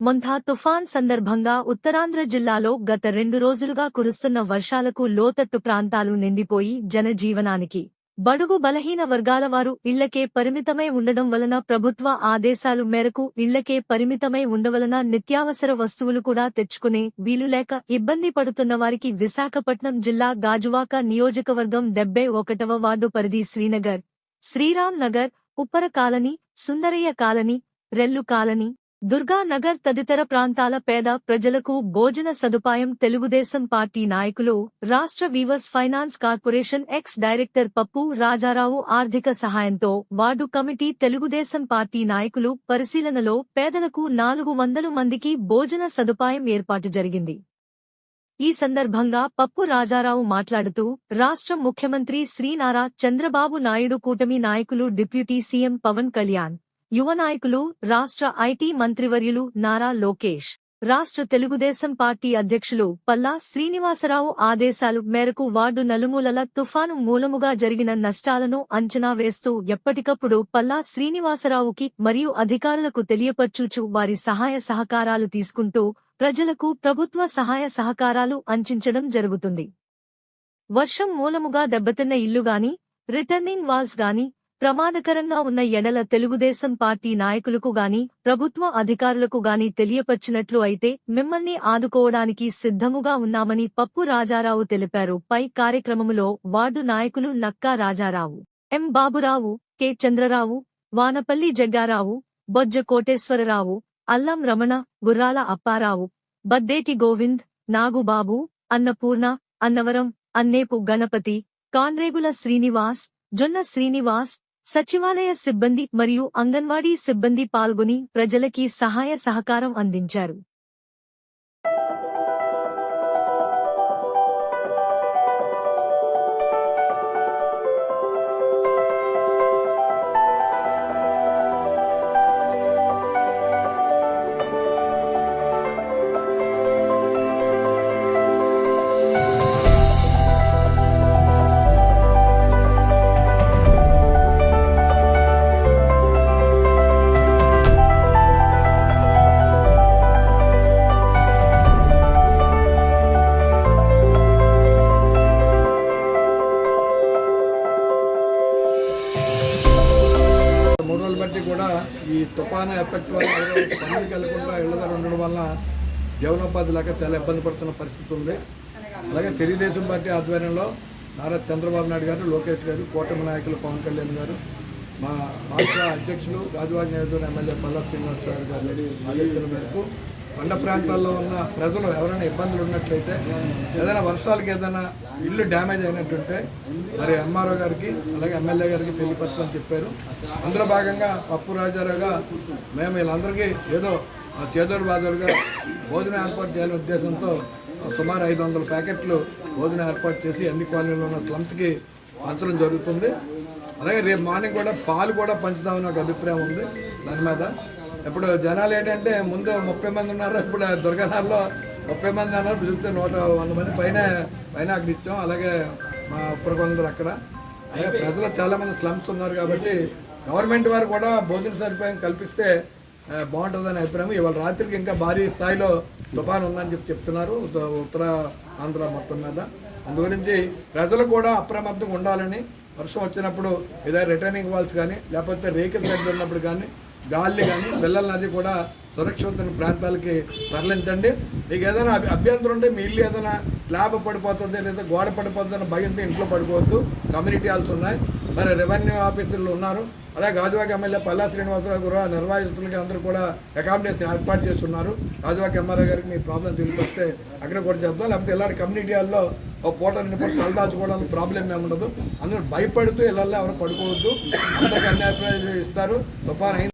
మొంథా తుఫాన్ సందర్భంగా ఉత్తరాంధ్ర జిల్లాలో గత రెండు రోజులుగా కురుస్తున్న వర్షాలకు లోతట్టు ప్రాంతాలు నిండిపోయి జనజీవనానికి బడుగు బలహీన వర్గాల వారు ఇళ్ళకే పరిమితమై ఉండడం వలన ప్రభుత్వ ఆదేశాలు మేరకు ఇళ్ళకే పరిమితమై ఉండవలన నిత్యావసర వస్తువులు కూడా తెచ్చుకునే వీలులేక ఇబ్బంది పడుతున్న వారికి విశాఖపట్నం జిల్లా గాజువాక నియోజకవర్గం డెబ్బై ఒకటవ వార్డు పరిధి Srinagar Sriram Nagar Uppara colony Sundarayya colony Rellu colony Durganagar తదితర ప్రాంతాల పేద ప్రజలకు భోజన సదుపాయం తెలుగుదేశం పార్టీ నాయకులు రాష్ట్ర weavers finance corporation ex director Pappu Rajarao ఆర్థిక సహాయంతో వార్డు కమిటీ తెలుగుదేశం పార్టీ నాయకులు పరిశీలనలో పేదలకు నాలుగు వందల మందికి భోజన సదుపాయం ఏర్పాటు జరిగింది. ఈ సందర్భంగా పప్పు రాజారావు మాట్లాడుతూ రాష్ట్ర ముఖ్యమంత్రి శ్రీనారా చంద్రబాబు నాయుడు కూటమి నాయకులు డిప్యూటీ సీఎం పవన్ కళ్యాణ్ యువ నాయకులు రాష్ట్ర ఐటీ మంత్రివర్యులు నారా లోకేష్ రాష్ట్ర తెలుగుదేశం పార్టీ అధ్యక్షులు పల్లా శ్రీనివాసరావు ఆదేశాలు మేరకు వార్డు నలుమూలల తుఫాను మూలముగా జరిగిన నష్టాలను అంచనా వేస్తూ ఎప్పటికప్పుడు పల్లా శ్రీనివాసరావుకి మరియు అధికారులకు తెలియపర్చుచు వారి సహాయ సహకారాలు తీసుకుంటూ ప్రజలకు ప్రభుత్వ సహాయ సహకారాలు అంచించడం జరుగుతుంది. వర్షం మూలముగా దెబ్బతిన్న ఇల్లుగాని రిటర్నింగ్ వాల్స్ గాని ప్రమాదకరంగా ఉన్న ఎడల తెలుగుదేశం పార్టీ నాయకులకు గాని ప్రభుత్వ అధికారులకు గాని తెలియపర్చినట్లు అయితే మిమ్మల్ని ఆదుకోవడానికి సిద్ధముగా ఉన్నామని పప్పు రాజారావు తెలిపారు. పై కార్యక్రమములో వార్డు నాయకులు నక్కా రాజారావు ఎం బాబురావు కె చంద్రరావు వానపల్లి జగ్గారావు బొజ్జ కోటేశ్వరరావు అల్లం రమణ గుర్రాల అప్పారావు బద్దేటి గోవింద్ నాగుబాబు అన్నపూర్ణ అన్నవరం అన్నేపు గణపతి కాన్రేగుల శ్రీనివాస్ జొన్న శ్రీనివాస్ సచివాలయ సిబ్బంది మరియు అంగన్వాడీ సిబ్బంది పాల్గొని ప్రజలకి సహాయ సహకారం అందించారు. కూడా ఈ తుఫాను ఎఫెక్ట్ వల్ల ఎవరో పనులకు వెళ్ళకుండా ఉండడం వల్ల జీవనోపాధి లేక చాలా ఇబ్బంది పడుతున్న పరిస్థితి ఉంది. అలాగే తెలుగుదేశం పార్టీ ఆధ్వర్యంలో నారా చంద్రబాబు నాయుడు గారు లోకేష్ గారు కూటమి నాయకులు పవన్ కళ్యాణ్ గారు మా రాష్ట్ర అధ్యక్షులు గాజువాక నియోజకవర్గం ఎమ్మెల్యే పల్లా గారు గారి ఆలోచన మేరకు కొండ ప్రాంతాల్లో ఉన్న ప్రజలు ఎవరైనా ఇబ్బందులు ఉన్నట్లయితే ఏదైనా వర్షాలకి ఏదైనా ఇల్లు డ్యామేజ్ అయినట్టుంటే మరి ఎంఆర్ఓ గారికి అలాగే ఎమ్మెల్యే గారికి తెలియపరచమని చెప్పారు. అందులో భాగంగా పప్పు రాజారావుగా మేము వీళ్ళందరికీ ఏదో ఆ చేదోడు బాదోడుగా భోజనం ఏర్పాటు చేయాలనే ఉద్దేశంతో సుమారు ఐదు వందల ప్యాకెట్లు భోజనం ఏర్పాటు చేసి అన్ని కాలనీలో ఉన్న స్లమ్స్కి పంచడం జరుగుతుంది. అలాగే రేపు మార్నింగ్ కూడా పాలు కూడా పంచుదామని ఒక అభిప్రాయం ఉంది. దాని మీద ఇప్పుడు జనాలు ఏంటంటే ముందు ముప్పై మంది ఉన్నారు ఇప్పుడు దుర్గనాల్లో ముప్పై మంది అన్నారు చూస్తే నూట వంద మంది పైన పైన ఇచ్చాం. అలాగే మా ఉప్పరకొందరు అక్కడ. అలాగే ప్రజలు చాలా మంది స్లమ్స్ ఉన్నారు కాబట్టి గవర్నమెంట్ వారు కూడా భోజన సదుపాయం కల్పిస్తే బాగుంటుందని అభిప్రాయం. ఇవాళ రాత్రికి ఇంకా భారీ స్థాయిలో తుఫాన్ ఉందని చెప్పి చెప్తున్నారు. ఉత్త- ఉత్తర ఆంధ్ర మొత్తం మీద. అందు గురించి ప్రజలు కూడా అప్రమత్తంగా ఉండాలని వర్షం వచ్చినప్పుడు ఏదైనా రిటర్నింగ్ వాల్స్ కానీ లేకపోతే రేకుల దగ్గర ఉన్నప్పుడు కానీ గాలి కానీ పిల్లల నది కూడా సురక్షితమైన ప్రాంతాలకి తరలించండి. మీకు ఏదైనా అభ్యంతరం ఉంటే మీ ఇల్లు ఏదైనా స్లాబ్ పడిపోతుంది లేదా గోడ పడిపోతుందని భయంతో ఇంట్లో పడిపోవద్దు. కమ్యూనిటీ హాల్స్ ఉన్నాయి. మరి రెవెన్యూ ఆఫీసర్లు ఉన్నారు. అలాగే గాజువాక ఎమ్మెల్యే పల్లా శ్రీనివాసరావు గారు నిర్వాహితులకి అందరూ కూడా అకామిడేషన్ ఏర్పాటు చేస్తున్నారు. గాజువాక ఎమ్మెల్యే గారికి మీ ప్రాబ్లం తెలిపొస్తే అక్కడ కూడా చేద్దాం. లేకపోతే ఇలాంటి కమ్యూనిటీ హాల్లో ఒక పూట రెండు పూట తలదాచుకోవడానికి ప్రాబ్లం ఏమి ఉండదు అందరూ భయపడుతూ ఇళ్ళల్లో ఎవరు పడుకోవద్దు. అందరికీ అన్ని ఇస్తారు. తుఫాన్ అయిన